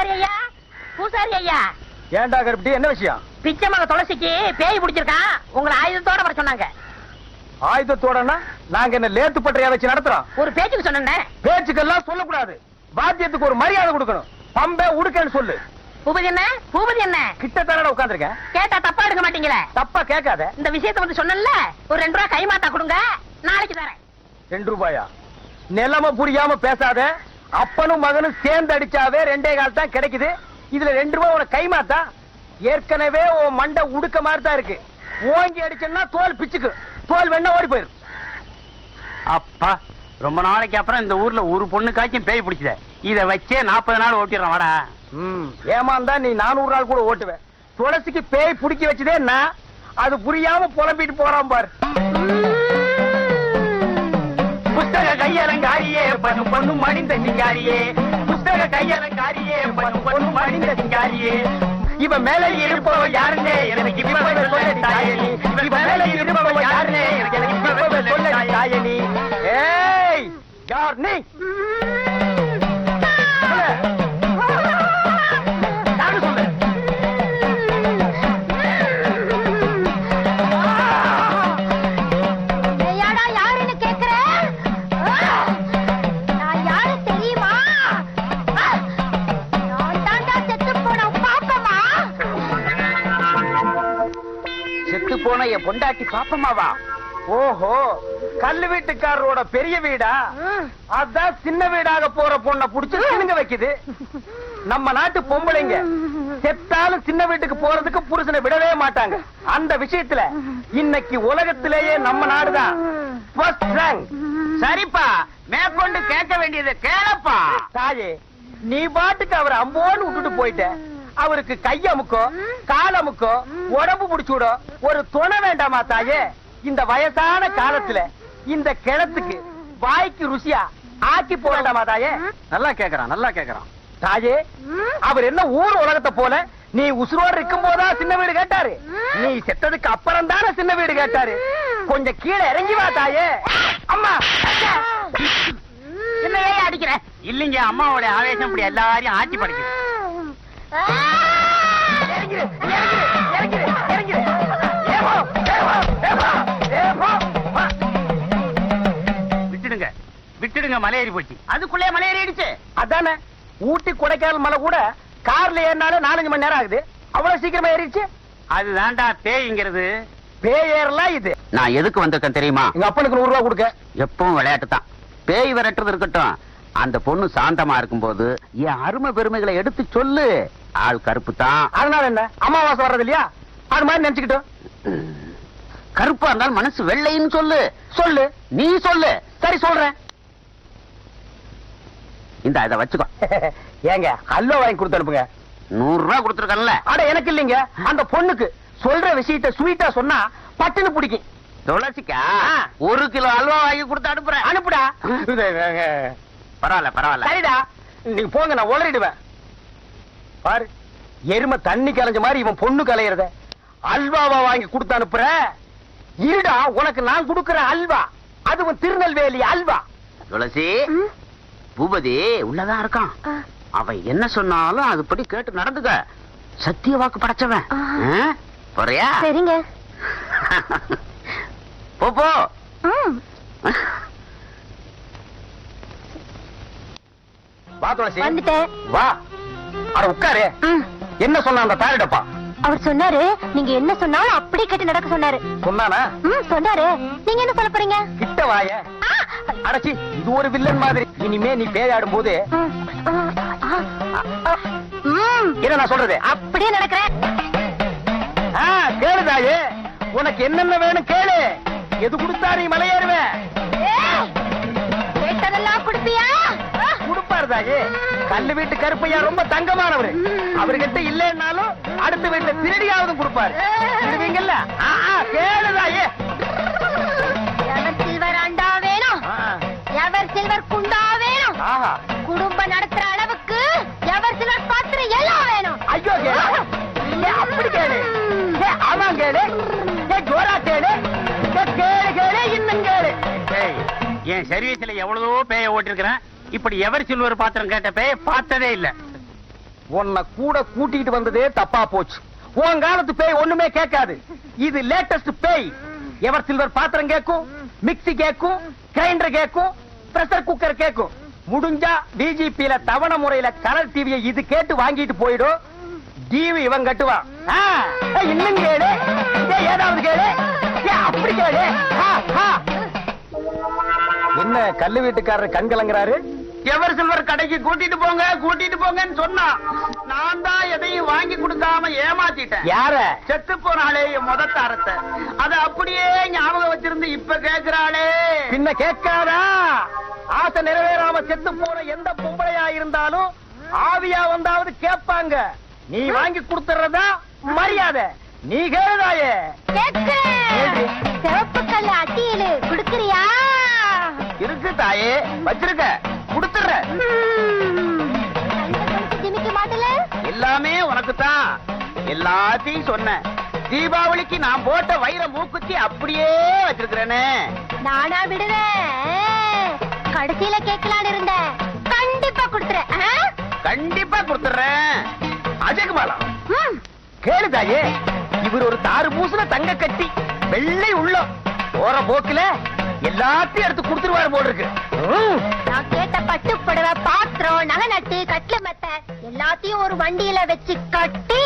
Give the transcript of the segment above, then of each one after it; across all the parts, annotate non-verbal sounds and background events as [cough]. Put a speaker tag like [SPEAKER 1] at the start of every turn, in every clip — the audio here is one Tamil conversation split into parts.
[SPEAKER 1] பூசாரி ஐயா. பூசாரி ஐயா.
[SPEAKER 2] ஏன்டா கருப்பட்டி? என்ன விஷயம்?
[SPEAKER 1] பிச்சை மக துளசிக்கு பேய் பிடிச்சிருக்கான். உங்களை ஆயுதத்தோட வர சொன்னாங்க.
[SPEAKER 2] ஆயுதத்தோடனா நாங்க என்ன லேத்து பட்டறையா வச்சு நடத்துறோம்?
[SPEAKER 1] ஒரு பேச்சுக்கு சொன்னேன்
[SPEAKER 2] பேச்சுக்கெல்லாம் சொல்லக்கூடாது. ஒரு மரியாதை கொடுக்கணும். பம்பே உடுக்கன்னு சொல்லு.
[SPEAKER 1] பூபதி என்ன? பூபதி என்ன?
[SPEAKER 2] கிட்ட தானடா
[SPEAKER 1] கேட்டா தப்பா எடுக்க மாட்டீங்களே?
[SPEAKER 2] தப்பா கேட்காத.
[SPEAKER 1] இந்த விஷயத்தை வந்து சொன்னேன்ல ஒரு ரெண்டு ரூபா கைமாத்தா கொடுங்க. நாளைக்கு தரேன்.
[SPEAKER 2] ரெண்டு ரூபாயா? நிலைமை புரியாம பேசாத. அப்பனும் மகனும் சேர்ந்து அடிச்சாவே ரெண்டே கால் தான் கிடைக்குது. இதுல ரெண்டு ரூபாய் உனக்கு கைமாத்தா? ஏற்கனவே உன் மண்டை உடுக்க மாதிரி தான் இருக்கு. ஓங்கி அடிச்சேன்னா தோல் பிச்சுக்கு. தோல் வேணா ஓடி போயிரு
[SPEAKER 3] அப்பா ரொம்ப நாளைக்கு அப்புறம் இந்த ஊர்ல ஒரு பொண்ணுக்காச்சும் பேய் பிடிச்சத இத வச்சே நாற்பது நாள் ஓட்டிடுறோம் வாடா.
[SPEAKER 2] ம் ஏமாந்தா நீ நானூறு நாள் கூட ஓட்டுவேன். துளசிக்கு பேய் பிடிக்க வச்சதே நான். அது புரியாம புலம்பிட்டு போறான் பாரு.
[SPEAKER 3] புஸ்தக கையலங்காரியே பனு பொண்ணு மடிந்த சிங்காரியே. புஸ்தக கையலங்காரியே பனு பொண்ணு மடிந்த சிங்காரியே.
[SPEAKER 2] இவ மேல இருப்பவ யாருன்னே
[SPEAKER 3] எனக்கு இப்பவே
[SPEAKER 2] மேல இருப்பவ யாரு? என் பொண்டாட்டி பாப்பமாவா ஓஹோ கல்லு வீட்டுக்காரரோட பெரிய வீடா? அதான் சின்ன வீடாக போற பொண்ண புடிச்சு சினுங்க வைக்குது. நம்ம நாட்டு பொம்பளைங்க செத்தாலும் சின்ன வீட்டுக்கு போறதுக்கு புருஷனை விடவே மாட்டாங்க. அந்த விஷயத்துல இன்னைக்கு உலகத்திலேயே நம்ம நாடுதான்.
[SPEAKER 3] சரிப்பா மேற்கொண்டு கேட்க வேண்டியது கேளப்பா.
[SPEAKER 2] தாயே நீ பாட்டுக்கு அவரை அம்போன்னு விட்டுட்டு போயிட்ட. அவருக்கு கையமுக்கோ காலமுக்கோ உடம்பு புடிச்சுடோ ஒரு துணை வேண்டாமா தாயே? இந்த வயசான காலத்துல இந்த கிணத்துக்கு வாய்க்கு ருசியா ஆக்கி போடண்டாமா தாயே?
[SPEAKER 3] நல்லா கேக்குறான் நல்லா கேக்குறான்.
[SPEAKER 2] தாயே அவர் என்ன ஊர் உலகத்தை போல நீ உசுரோடு இருக்கும் போதா சின்ன வீடு கேட்டாரு? நீ செத்ததுக்கு அப்புறம் தானே சின்ன வீடு கேட்டாரு? கொஞ்சம் கீழே இறங்கி வா தாயே. அம்மா
[SPEAKER 1] என்ன ஏன் அடிக்கிற?
[SPEAKER 3] இல்லைங்க அம்மாவோட ஆவேசம் இப்படி எல்லாரையும் ஆட்சி படைக்குது. விட்டுடுங்க. விட்டுடுங்க மலையேறி போச்சு. அதுக்குள்ளே மலையேறிடுச்சு.
[SPEAKER 2] அதானே? ஊட்டி கொடைக்கானல் மலை கூட கார்ல ஏறினாலே நாலஞ்சு மணி நேரம் ஆகுது. அவ்வளவு சீக்கிரமா ஏறிடுச்சு.
[SPEAKER 3] அதுதான்டா பேய்ங்கிறது.
[SPEAKER 2] பேய் ஏறலாம் இது?
[SPEAKER 3] நான் எதுக்கு வந்திருக்கேன் தெரியுமா?
[SPEAKER 2] எங்க அப்பனுக்கு நூறு ரூபா கொடுக்க.
[SPEAKER 3] எப்பவும் விளையாட்டு தான் பேய் விரட்டுறது இருக்கட்டும். அந்த பொண்ணு சாந்தமா இருக்கும்போது என் அருமை பெருமைகளை எடுத்து சொல்லு. ஆள் கருப்பு தான்
[SPEAKER 2] அதனால என்ன? அமாவாசை வர்றது இல்லையா? அது மாதிரி நினைச்சுக்கிட்டோம்
[SPEAKER 3] கருப்பா இருந்தாலும் மனசு வெள்ளைன்னு சொல்லு.
[SPEAKER 2] சொல்லு.
[SPEAKER 3] நீ சொல்லு.
[SPEAKER 2] சரி சொல்றேன்.
[SPEAKER 3] இந்த இதை வச்சுக்கோ. [laughs]
[SPEAKER 2] ஏங்க அல்வா வாங்கி கொடுத்து அனுப்புங்க.
[SPEAKER 3] நூறு ரூபாய் கொடுத்துருக்கல
[SPEAKER 2] அட எனக்கு இல்லைங்க. அந்த பொண்ணுக்கு சொல்ற விஷயத்த ஸ்வீட்டா சொன்னா பட்டுன்னு பிடிக்கும்.
[SPEAKER 3] துளசிக்கா. ஒரு கிலோ அல்வா வாங்கி கொடுத்து அனுப்புறேன்.
[SPEAKER 2] அனுப்புடா.
[SPEAKER 3] பரவாயில்ல பரவாயில்ல.
[SPEAKER 2] சரிடா. நீங்க போங்க நான் உளறிடுவேன். பாரு எருமை தண்ணி கலைஞ்ச மாதிரி இவன் பொண்ணு கலையறத. அல்வாவா வாங்கி கொடுத்து அனுப்புற. இருடா உனக்கு நான் கொடுக்கிற அல்வா. அதுவும் திருநெல்வேலி அல்வா.
[SPEAKER 3] துளசி பூபதி உள்ளதான் இருக்கான். அவன் என்ன சொன்னாலும் அதுபடி கேட்டு நடந்துக்க. சத்திய வாக்கு படைச்சவன்? போறியா?
[SPEAKER 4] சரிங்க. [laughs]
[SPEAKER 3] போ
[SPEAKER 2] வா துளசி.
[SPEAKER 4] வந்துட்டேன்.
[SPEAKER 2] வா. அட உட்காரு. என்ன சொன்ன அந்த தாரிடப்பா
[SPEAKER 4] அவர் சொன்னாரு நீங்க என்ன சொன்னாலும் அப்படியே கேட்டு நடக்க சொன்னாரு.
[SPEAKER 2] சொன்னானா?
[SPEAKER 4] சொன்னாரு. நீங்க என்ன சொல்ல போறீங்க?
[SPEAKER 2] கிட்ட வாய! அடச்சி இது ஒரு வில்லன் மாதிரி. இனிமே நீ பேயாடும் போது என்ன நான் சொல்றது?
[SPEAKER 4] அப்படியே நடக்கிறேன்.
[SPEAKER 2] ஆ, கேளு தாயே. உனக்கு என்னென்ன வேணும் கேளு. எது கொடுத்தா நீ மலையேறுவேன் தாயே கல்லு வீட்டு கருப்பையா ரொம்ப தங்கமானவரு. அவர்கிட்ட இல்லைன்னாலும் அடுத்த வீட்டுல திருடியாவது கொடுப்பாரு. திருடுவீங்கல்ல ஆ, ஆ, கேளு தாயே
[SPEAKER 4] எவர் சில்வர் அண்டா வேணும்?
[SPEAKER 2] ஆ,
[SPEAKER 4] எவர் சில்வர் குண்டா வேணும்?
[SPEAKER 2] ஆஹா.
[SPEAKER 4] குடும்பம் நடத்துற அளவுக்கு எவர் சில்வர் பாத்திரம் எல்லாம் வேணும்.
[SPEAKER 2] ஐயோ கேளு. அப்படி கேளு. ஏ, ஆமா கேளு. ஏ, ஜோரா கேளு. ஏ, கேளு கேளு இன்னும் கேளு.
[SPEAKER 3] என் சர்வீஸ்ல எவ்வளவோ பேய ஓட்டிருக்கிறேன். இப்படி எவர் சில்வர் பாத்திரம் கேட்டப்பே பார்த்ததே இல்ல.
[SPEAKER 2] உன்னை கூட கூட்டிட்டு வந்ததே தப்பா போச்சு. உன் காலத்து பேய் ஒண்ணுமே கேட்காது. இது லேட்டஸ்ட் பேய். எவர் சில்வர் பாத்திரம் கேட்கும்? மிக்ஸி கேட்கும்? கிரைண்டர் கேட்கும்? பிரஷர் குக்கர் கேட்கும்? முடிஞ்சா டிஜிபில தவணை முறையில கலர் டிவியை இது கேட்டு வாங்கிட்டு போயிடும் டிவி இவன் கட்டுவான் இன்னும் கேளு. ஏய், ஏதாவது கேளு. அப்படி கேளு. ஆ, என்ன கல்லு வீட்டுக்காரர் கண் கலங்குறாரு
[SPEAKER 3] எவர் சில்வர் கடைக்கு கூட்டிட்டு போங்க கூட்டிட்டு போங்கன்னு சொன்னா நான் தான் எதையும் வாங்கி கொடுக்காம ஏமாத்திட்டேன்.
[SPEAKER 2] யார?
[SPEAKER 3] செத்து போனாலே முத தாரத்தை. அத அப்படியே ஞாபகம் வச்சிருந்து இப்ப கேக்குறாளே.
[SPEAKER 2] பின்ன கேட்காதா? ஆசை நிறைவேறாம செத்து போன எந்த பொம்பளையா இருந்தாலும் ஆவியா வந்தாவது கேட்பாங்க. நீ வாங்கி கொடுத்துறதா? மரியாதை. நீ கேளுதாயே.
[SPEAKER 4] கேக்குறேன் சிவப்பு கல் அட்டியலு குடுக்கறியா?
[SPEAKER 3] இருக்கு தாயே. வச்சிருக்க. கொடுத்துற
[SPEAKER 4] ஜிமிக்க மாட்டல
[SPEAKER 3] எல்லாமே உனக்கு தான் எல்லாத்தையும் சொன்னேன் தீபாவளிக்கு நான் போட்ட வைர மூக்குத்தி அப்படியே வச்சிருக்கிறேனே.
[SPEAKER 4] நானா விடுவேன் கடைசியில கேட்கலான்னு இருந்தேன் கண்டிப்பா கொடுத்துறேன்?
[SPEAKER 3] கண்டிப்பா கொடுத்துறேன் அஜய் பாலா
[SPEAKER 4] ம்.
[SPEAKER 2] கேளுதாயே இவர் ஒரு தாறு பூசுல தங்க கட்டி வெள்ளை உள்ளம். போற போக்குல எல்லாத்தையும் எடுத்து கொடுத்துருவாரு போல இருக்கு.
[SPEAKER 4] நான் கேட்ட பட்டு புடவை பாத்திரம் நகை நட்டு கட்டில மெத்த எல்லாத்தையும் ஒரு வண்டியில வச்சு கட்டி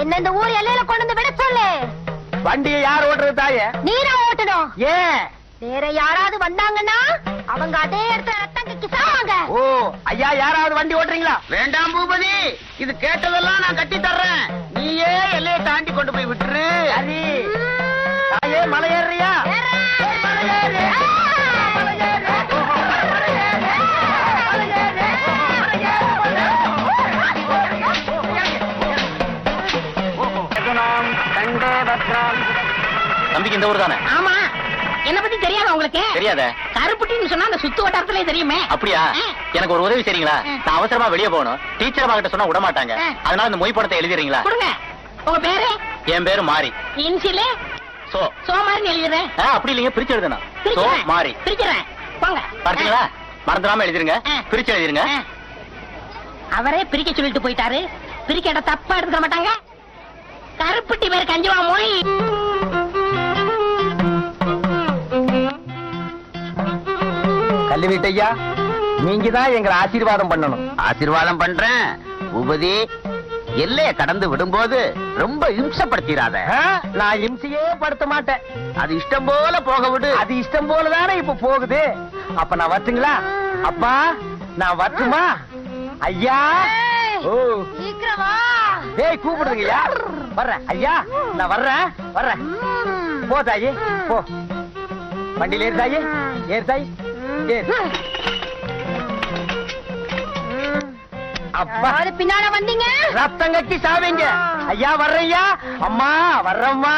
[SPEAKER 4] என்ன இந்த ஊர் எல்லையில கொண்டு வந்து விட சொல்லு.
[SPEAKER 2] வண்டியை யார் ஓட்டுறது தாயே?
[SPEAKER 4] நீரா ஓட்டணும்.
[SPEAKER 2] ஏன்?
[SPEAKER 4] வேற யாராவது வந்தாங்கன்னா அவங்க அதே இடத்துல ரத்தம் சாவாங்க.
[SPEAKER 2] ஓ ஐயா யாராவது வண்டி ஓட்டுறீங்களா?
[SPEAKER 3] வேண்டாம் பூபதி இது கேட்டதெல்லாம் நான் கட்டி தர்றேன். நீயே எல்லையை தாண்டி கொண்டு போய் விட்டுரு.
[SPEAKER 2] சரி. தாயே மலை ஏறுறியா?
[SPEAKER 3] தம்பிக்கு இந்த ஊர் தானே?
[SPEAKER 1] ஆமா. என்ன பத்தி தெரியாத உங்களுக்கு?
[SPEAKER 3] தெரியாத.
[SPEAKER 1] கருப்புட்டின்னு சொன்னா அந்த சுத்து வட்டாரத்திலே தெரியுமே.
[SPEAKER 3] அப்படியா. எனக்கு ஒரு உதவி செய்றீங்களா. நான் அவசரமா வெளியே போகணும். டீச்சர் அம்மா கிட்ட சொன்னா விட மாட்டாங்க. அதனால இந்த மொய் படத்தை எழுதிடுறீங்களா?
[SPEAKER 1] கொடுங்க. உங்க பேரு?
[SPEAKER 3] என் பேரு மாறி
[SPEAKER 1] இன்சிலு?
[SPEAKER 3] சோ.
[SPEAKER 1] சோமாரின்னு எழுதுறேன்
[SPEAKER 3] ஆ, அப்படி இல்லைங்க. பிரிச்சு எழுதணும் சோ மாறி
[SPEAKER 1] பிரிக்கிறேன். போங்க.
[SPEAKER 3] பார்த்தீங்களா? மறந்துடாம எழுதிருங்க. பிரிச்சு எழுதிருங்க.
[SPEAKER 1] அவரே பிரிக்க சொல்லிட்டு போயிட்டாரு. பிரிக்க இடம் தப்பா எடுத்துக்க மாட்டாங்க. கருப்பட்டி பேர் கஞ்சுவா மொழி?
[SPEAKER 2] கல்லு வீட்டையா நீங்க தான் எங்களை ஆசீர்வாதம் பண்ணணும்.
[SPEAKER 3] ஆசீர்வாதம் பண்றேன். பூபதி எல்லைய கடந்து விடும்போது ரொம்ப இம்சப்படுத்திடாத?
[SPEAKER 2] நான் இம்சையே படுத்த மாட்டேன்.
[SPEAKER 3] அது இஷ்டம் போல போக விடு.
[SPEAKER 2] அது இஷ்டம் போல தானே இப்ப போகுது. அப்ப நான் வரட்டுங்களா? அப்பா நான் வரட்டுமா? ஐயா! ஓ.
[SPEAKER 4] சீக்கிரம் வா
[SPEAKER 2] டேய் கூப்பிடுங்கய்யா வர்றேன். ஐயா நான் வர்றேன். வர்றேன். போ தாயி. போ. வண்டியில ஏறு தாயி. ஏறு தாயி. ஏறு. அப்பா.
[SPEAKER 4] பின்னால வந்தீங்க?
[SPEAKER 2] ரத்தம் கட்டி சாவீங்க. ஐயா வர்றையா அம்மா வர்றம்மா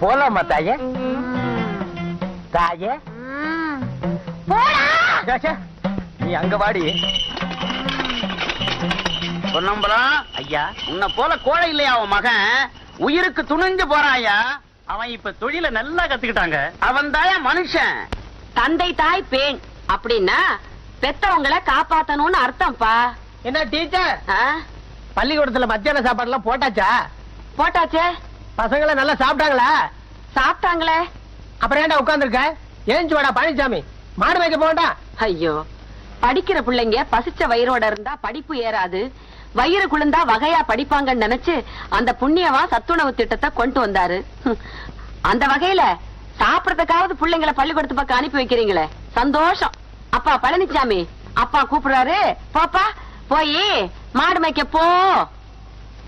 [SPEAKER 2] போலாமா தாயே? தாயே.
[SPEAKER 4] போடா!
[SPEAKER 2] நீ அங்க வாடி.
[SPEAKER 3] பொன்னம்பலம் ஐயா. உன்னை போல கோழை இல்லையா அவன் மகன்? உயிருக்கு துணிஞ்சு போறாயா? அவன் இப்ப தொழில நல்லா கத்துக்கிட்டாங்க. அவன் தாயா மனுஷன்.
[SPEAKER 1] தந்தை தாய் பேண். அப்படின்னா பெத்தவங்கள காப்பாத்தணும்னு அர்த்தம்ப்பா.
[SPEAKER 2] என்ன டீச்சர்?
[SPEAKER 1] ஆ?
[SPEAKER 2] பள்ளிக்கூடத்துல மத்தியான சாப்பாடு எல்லாம் போட்டாச்சா?
[SPEAKER 1] போட்டாச்சே.
[SPEAKER 2] பசங்களை நல்லா சாப்பிட்டாங்களா?
[SPEAKER 1] சாப்பிட்டாங்களே.
[SPEAKER 2] அப்புறம் ஏன்டா உட்கார்ந்துருக்க? ஏஞ்சி வாடா பழனிசாமி மாடு வைக்க போகட்டா
[SPEAKER 1] ஐயோ. படிக்கிற பிள்ளைங்க பசிச்ச வயிறோட இருந்தா படிப்பு ஏறாது. வயிறு குளிர்ந்தா வகையா படிப்பாங்கன்னு நினைச்சு அந்த புண்ணியவா சத்துணவு திட்டத்தை கொண்டு வந்தாரு. அந்த வகையில சாப்பிடறதுக்காவது பிள்ளைங்களை பள்ளிக்கூடத்து பக்கம் அனுப்பி வைக்கிறீங்களே. சந்தோஷம். அப்பா பழனிசாமி அப்பா கூப்பிடுறாரு. போப்பா போய் மாடு மேய்க்க போ.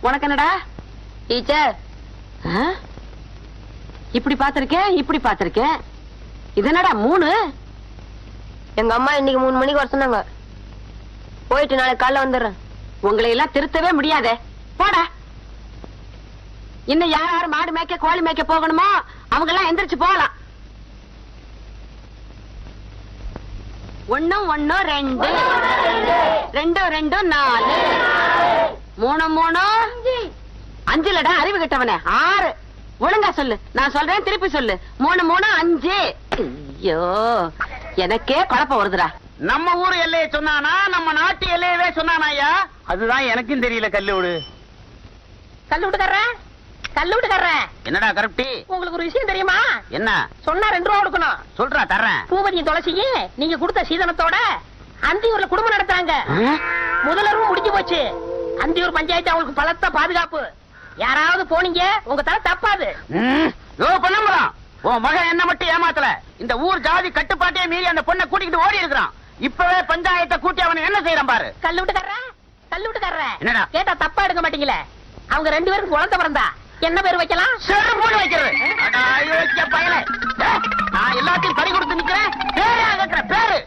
[SPEAKER 1] உனக்கு என்னடா? டீச்சர்? இப்படி பாத்திருக்கேன் இப்படி பாத்திருக்கேன் இது என்னடா மூணு?
[SPEAKER 4] எங்க அம்மா இன்னைக்கு மூணு மணிக்கு வர சொன்னாங்க. போயிட்டு நாளைக்கு காலைல வந்துடுறேன்.
[SPEAKER 1] உங்களை எல்லாம் திருத்தவே முடியாதே. போடா. இன்னும் யார் யார் மாடு மேய்க்க கோழி மேய்க்க போகணுமோ அவங்க எல்லாம் எந்திரிச்சு போகலாம். ஒன்னும் ஒன்னும் ரெண்டு. ரெண்டும் ரெண்டும் நாலு. மூணு மூணு. அஞ்சுலடா அறிவு கிட்டவனே. ஆறு. ஒழுங்கா சொல்லு. நான் சொல்றேன் திருப்பி சொல்லு. மூணு மூணு அஞ்சு. ஐயோ எனக்கே குழப்பம் வருதுடா.
[SPEAKER 3] நம்ம ஊர் எல்லையை சொன்னானா நம்ம நாட்டு எல்லையவே சொன்னானா ஐயா? அதுதான் எனக்கும் தெரியல கல்லூடு.
[SPEAKER 5] கல்லு விட்டுக்கற கல்லு விட்டுக்கற
[SPEAKER 3] என்னடா கருப்டி?
[SPEAKER 5] உங்களுக்கு ஒரு விஷயம் தெரியுமா?
[SPEAKER 3] என்ன?
[SPEAKER 5] சொன்னா ரெண்டு ரூபா கொடுக்கணும்.
[SPEAKER 3] சொல்றா தர்றேன்.
[SPEAKER 5] பூபதியும் துளசியும் நீங்க கொடுத்த சீதனத்தோட அந்தியூர்ல குடும்பம் நடத்தாங்க முதலரும் முடிஞ்சு போச்சு. அந்தியூர் பஞ்சாயத்து அவங்களுக்கு பலத்த பாதுகாப்பு. யாராவது போனீங்க உங்க தலை தப்பாது.
[SPEAKER 3] ம், யோ பண்ணம்பலம் உன் மகன் என்ன மட்டும் ஏமாத்தல. இந்த ஊர் ஜாதி கட்டுப்பாட்டையே மீறி அந்த பொண்ணை கூட்டிக்கிட்டு ஓடி இருக்கிறான் இப்பவே பஞ்சாயத்தை கூட்டி அவனை என்ன செய்யறான் பாரு?
[SPEAKER 5] கல்லு விட்டுக்கற கல்லு விட்டுக்கற
[SPEAKER 3] என்னடா?
[SPEAKER 5] கேட்டா தப்பா எடுக்க மாட்டீங்களே? அவங்க ரெண்டு பேரும் குழந்தை பிறந்தா? என்ன பேர் வைக்கலாம்?
[SPEAKER 3] செரு போட்டு வைக்கிறது. அயோக்கிய பயலே. நான் எல்லாத்தையும் பறி கொடுத்து நிக்கிறேன். பேரே கேட்கிற பேரு.